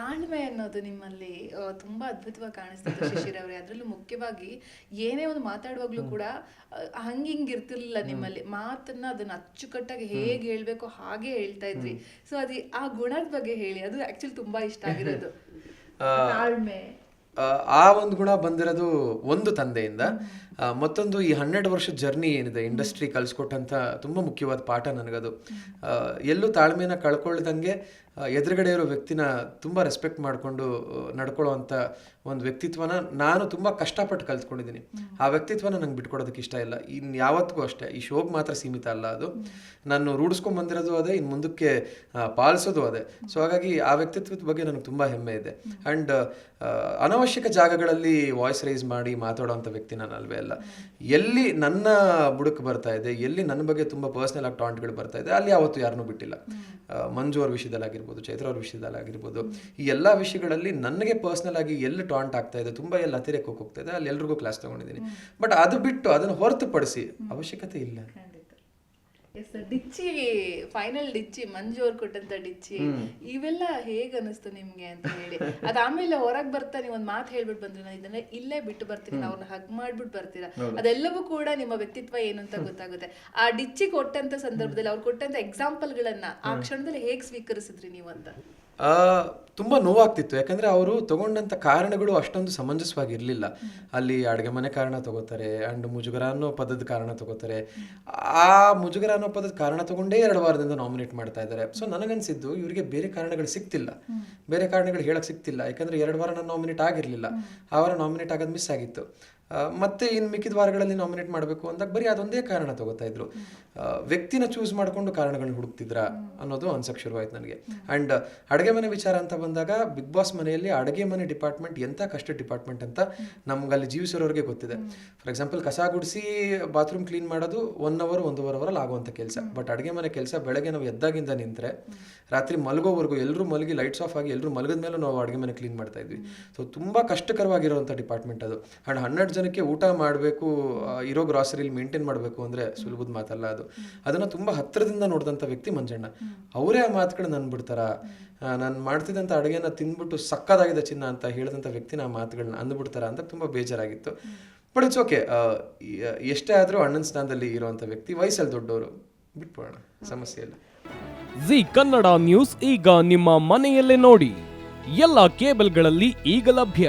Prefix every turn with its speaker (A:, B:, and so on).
A: ತಾಳ್ಮೆ ಅನ್ನೋದು ನಿಮ್ಮಲ್ಲಿ ತುಂಬಾ ಅದ್ಭುತವಾಗಿ ಕಾಣಿಸ್ತದೆ ಶಿಶಿರ್ ಅವರೇ. ಅದ್ರಲ್ಲೂ ಮುಖ್ಯವಾಗಿ ಏನೇ ಒಂದು ಮಾತಾಡುವಾಗ್ಲೂ ಕೂಡ ಹಂಗಿಂಗ್ ಹಂಗ್ ಹಿಂಗ್ ಇರ್ತಿರ್ಲಿಲ್ಲ ನಿಮ್ಮಲ್ಲಿ. ಮಾತನ್ನ ಅದನ್ನ ಅಚ್ಚುಕಟ್ಟಾಗಿ ಹೇಗೆ ಹೇಳ್ಬೇಕು ಹಾಗೆ ಹೇಳ್ತಾ ಇದ್ರಿ. ಸೊ ಅದು ಆ ಗುಣದ ಬಗ್ಗೆ ಹೇಳಿ. ಅದು ಆಕ್ಚುಲಿ ತುಂಬಾ ಇಷ್ಟ ಆಗಿರೋದು. ತಾಳ್ಮೆ.
B: ಆ, ಒಂದು ಗುಣ ಬಂದಿರೋದು ಒಂದು ತಂದೆಯಿಂದ. ಮತ್ತೊಂದು ಈ ಹನ್ನೆರಡು ವರ್ಷದ ಜರ್ನಿ ಏನಿದೆ, ಇಂಡಸ್ಟ್ರಿ ಕಲಿಸ್ಕೊಟ್ಟಂಥ ತುಂಬ ಮುಖ್ಯವಾದ ಪಾಠ ನನಗದು. ಎಲ್ಲೂ ತಾಳ್ಮೆನ ಕಳ್ಕೊಳ್ದಂಗೆ ಎದುರುಗಡೆ ಇರೋ ವ್ಯಕ್ತಿನ ತುಂಬ ರೆಸ್ಪೆಕ್ಟ್ ಮಾಡಿಕೊಂಡು ನಡ್ಕೊಳ್ಳೋವಂಥ ಒಂದು ವ್ಯಕ್ತಿತ್ವನ ನಾನು ತುಂಬ ಕಷ್ಟಪಟ್ಟು ಕಲ್ತ್ಕೊಂಡಿದ್ದೀನಿ. ಆ ವ್ಯಕ್ತಿತ್ವನ ನಂಗೆ ಬಿಟ್ಕೊಡೋದಕ್ಕೆ ಇಷ್ಟ ಇಲ್ಲ. ಇನ್ನು ಯಾವತ್ತಿಗೂ ಅಷ್ಟೇ. ಈ ಶೋಗೆ ಮಾತ್ರ ಸೀಮಿತ ಅಲ್ಲ ಅದು. ನಾನು ರೂಢಿಸ್ಕೊಂಡು ಬಂದಿರೋದು ಅದೇ ಇನ್ನು ಮುಂದಕ್ಕೆ ಪಾಲಿಸೋದು ಅದೇ. ಸೊ ಹಾಗಾಗಿ ಆ ವ್ಯಕ್ತಿತ್ವದ ಬಗ್ಗೆ ನನಗೆ ತುಂಬ ಹೆಮ್ಮೆ ಇದೆ. ಆ್ಯಂಡ್ ಅನವಶ್ಯಕ ಜಾಗಗಳಲ್ಲಿ ವಾಯ್ಸ್ ರೈಸ್ ಮಾಡಿ ಮಾತಾಡೋವಂಥ ವ್ಯಕ್ತಿ ನಾನು ಅಲ್ವೇ ಅಲ್ಲ. ಎಲ್ಲಿ ನನ್ನ ಬುಡಕ್ಕೆ ಬರ್ತಾ ಇದೆ ಎಲ್ಲಿ ನನ್ನ ಬಗ್ಗೆ ತುಂಬ ಪರ್ಸ್ನಲ್ ಆಗಿ ಟಾಂಟ್ಗಳು ಬರ್ತಾ ಇದೆ ಅಲ್ಲಿ ಯಾವತ್ತೂ ಯಾರನ್ನೂ ಬಿಟ್ಟಿಲ್ಲ. ಮಂಜು ಅವ್ರ ವಿಷಯದಲ್ಲಾಗಿರ್ಬೋದು ಚೈತ್ರ ಅವ್ರ ವಿಷಯದಲ್ಲಾಗಿರ್ಬೋದು ಈ ಎಲ್ಲ ವಿಷಯಗಳಲ್ಲಿ ನನಗೆ ಪರ್ಸ್ನಲ್ ಆಗಿ ಎಲ್ಲಿ ಟಾಂಟ್ ಆಗ್ತಾ ಇದೆ ತುಂಬ ಎಲ್ಲಿ ಅತಿರೇಕಕ್ಕೆ ಹೋಗ್ತಾ ಇದೆ ಅಲ್ಲಿ ಎಲ್ರಿಗೂ ಕ್ಲಾಸ್ ತಗೊಂಡಿದ್ದೀನಿ. ಬಟ್ ಅದು ಬಿಟ್ಟು ಅದನ್ನು ಹೊರತುಪಡಿಸಿ ಅವಶ್ಯಕತೆ ಇಲ್ಲ.
A: ಎಸ್ ಡಿಚ್ಚಿ ಫೈನಲ್ ಡಿಚ್ಚಿ ಮಂಜು ಅವ್ರು ಕೊಟ್ಟಂತ ಡಿಚ್ಚಿ ಇವೆಲ್ಲ ಹೇಗ್ ಅನಿಸ್ತು ನಿಮ್ಗೆ ಅಂತ ಹೇಳಿ. ಅದಾದ್ಮೇಲೆ ಹೊರಗ್ ಬರ್ತಾ ನೀವ್ ಒಂದ್ ಮಾತು ಹೇಳ್ಬಿಟ್ಟು ಬಂದ್ರಿ. ನಾನು ಇದನ್ನ ಇಲ್ಲೇ ಬಿಟ್ಟು ಬರ್ತೀನಿ. ಅವ್ರನ್ನ ಹಗ್ ಮಾಡ್ಬಿಟ್ಟು ಬರ್ತೀರಾ? ಅದೆಲ್ಲವೂ ಕೂಡ ನಿಮ್ಮ ವ್ಯಕ್ತಿತ್ವ ಏನು ಅಂತ ಗೊತ್ತಾಗುತ್ತೆ. ಆ ಡಿಚ್ಚಿ ಕೊಟ್ಟಂತ ಸಂದರ್ಭದಲ್ಲಿ ಅವ್ರು ಕೊಟ್ಟಂತ ಎಕ್ಸಾಂಪಲ್ ಗಳನ್ನ ಆ ಕ್ಷಣದಲ್ಲಿ ಹೇಗ್ ಸ್ವೀಕರಿಸಿದ್ರಿ ನೀವು ಅಂತ?
B: ತುಂಬಾ ನೋವಾಗ್ತಿತ್ತು. ಯಾಕಂದರೆ ಅವರು ತಗೊಂಡಂತ ಕಾರಣಗಳು ಅಷ್ಟೊಂದು ಸಮಂಜಸವಾಗಿರಲಿಲ್ಲ. ಅಲ್ಲಿ ಅಡುಗೆ ಮನೆ ಕಾರಣ ತಗೋತಾರೆ ಅಂಡ್ ಮುಜುಗರ ಅನ್ನೋ ಪದದ ಕಾರಣ ತಗೋತಾರೆ. ಆ ಮುಜುಗರ ಅನ್ನೋ ಪದದ ಕಾರಣ ತಗೊಂಡೇ ಎರಡು ವಾರದಿಂದ ನಾಮಿನೇಟ್ ಮಾಡ್ತಾ ಇದ್ದಾರೆ. ಸೊ ನನಗನ್ಸಿದ್ದು ಇವರಿಗೆ ಬೇರೆ ಕಾರಣಗಳು ಸಿಗ್ತಿಲ್ಲ ಬೇರೆ ಕಾರಣಗಳು ಹೇಳಕ್ಕೆ ಸಿಗ್ತಿಲ್ಲ ಯಾಕಂದರೆ ಎರಡು ವಾರ ನಾನು ನಾಮಿನೇಟ್ ಆಗಿರಲಿಲ್ಲ. ಆ ವಾರ ನಾಮಿನೇಟ್ ಆಗೋದು ಮಿಸ್ ಆಗಿತ್ತು. ಮತ್ತೆ ಇನ್ನು ಮಿಕ್ಕಿದ ವಾರಗಳಲ್ಲಿ ನಾಮಿನೇಟ್ ಮಾಡಬೇಕು ಅಂದಾಗ ಬರೀ ಅದೊಂದೇ ಕಾರಣ ತಗೋತಾ ಇದ್ರು. ವ್ಯಕ್ತಿನ ಚೂಸ್ ಮಾಡಿಕೊಂಡು ಕಾರಣಗಳನ್ನ ಹುಡುಕ್ತಿದ್ರ ಅನ್ನೋದು ಅನ್ಸಕ್ ಶುರುವಾಯ್ತು ನನಗೆ. ಅಂಡ್ ಅಡುಗೆ ಮನೆ ವಿಚಾರ ಅಂತ ಬಂದಾಗ ಬಿಗ್ ಬಾಸ್ ಮನೆಯಲ್ಲಿ ಅಡುಗೆ ಮನೆ ಡಿಪಾರ್ಟ್ಮೆಂಟ್ ಎಂತ ಕಷ್ಟ ಡಿಪಾರ್ಟ್ಮೆಂಟ್ ಅಂತ ನಮ್ಗೆ ಅಲ್ಲಿ ಜೀವಿಸಿರೋರಿಗೆ ಗೊತ್ತಿದೆ. ಫಾರ್ ಎಕ್ಸಾಂಪಲ್ ಕಸ ಗುಡಿಸಿ ಬಾತ್ರೂಮ್ ಕ್ಲೀನ್ ಮಾಡೋದು ಒನ್ ಅವರ್ ಒಂದೂವರೆ ಅವರಲ್ಲಿ ಆಗುವಂಥ ಕೆಲಸ. ಬಟ್ ಅಡುಗೆ ಮನೆ ಕೆಲಸ ಬೆಳಗ್ಗೆ ನಾವು ಎದ್ದಾಗಿಂದ ನಿಂತರೆ ರಾತ್ರಿ ಮಲಗೋವರೆಗೂ ಎಲ್ಲರೂ ಮಲಗಿ ಲೈಟ್ಸ್ ಆಫ್ ಆಗಿ ಎಲ್ಲರೂ ಮಲಗಿದ ಮೇಲೆ ನಾವು ಅಡುಗೆ ಮನೆ ಕ್ಲೀನ್ ಮಾಡ್ತಾ ಇದ್ವಿ. ಸೊ ತುಂಬ ಕಷ್ಟಕರವಾಗಿರುವಂಥ ಡಿಪಾರ್ಟ್ಮೆಂಟ್ ಅದು. ಆ್ಯಂಡ್ ಹನ್ನೆರಡು ಜನಕ್ಕೆ ಊಟ ಮಾಡಬೇಕು ಇರೋ ಗ್ರಾಸರಿಲಿ ಮೇಂಟೈನ್ ಮಾಡಬೇಕು ಅಂದರೆ ಸುಲಭದ ಮಾತಲ್ಲ ಅದು. ಅದನ್ನು ತುಂಬ ಹತ್ತಿರದಿಂದ ನೋಡಿದಂಥ ವ್ಯಕ್ತಿ ಮಂಜಣ್ಣ. ಅವರೇ ಆ ಮಾತುಗಳನ್ನ ಅಂದ್ಬಿಡ್ತಾರ ನಾನು ಮಾಡ್ತಿದ್ದಂಥ ಅಡುಗೆನ ತಿಂದ್ಬಿಟ್ಟು ಸಕ್ಕದಾಗಿದೆ ಚಿನ್ನ ಅಂತ ಹೇಳಿದಂಥ ವ್ಯಕ್ತಿನ ಆ ಮಾತುಗಳನ್ನ ಅಂದ್ಬಿಡ್ತಾರ ಅಂತ ತುಂಬ ಬೇಜಾರಾಗಿತ್ತು. ಬಟ್ ಇಟ್ಸ್ ಓಕೆ ಎಷ್ಟೇ ಆದರೂ ಅಣ್ಣನ ಸ್ಥಾನದಲ್ಲಿ ಇರುವಂಥ ವ್ಯಕ್ತಿ ವಯಸ್ಸಲ್ಲಿ ದೊಡ್ಡವರು ಬಿಟ್ಬಿಡೋಣ ಸಮಸ್ಯೆ ಇಲ್ಲ.
C: ಜಿ ಕನ್ನಡ ನ್ಯೂಸ್ ಈಗ ನಿಮ್ಮ ಮನೆಯಲ್ಲೇ ನೋಡಿ. ಎಲ್ಲ ಕೇಬಲ್ಗಳಲ್ಲಿ ಈಗ ಲಭ್ಯ.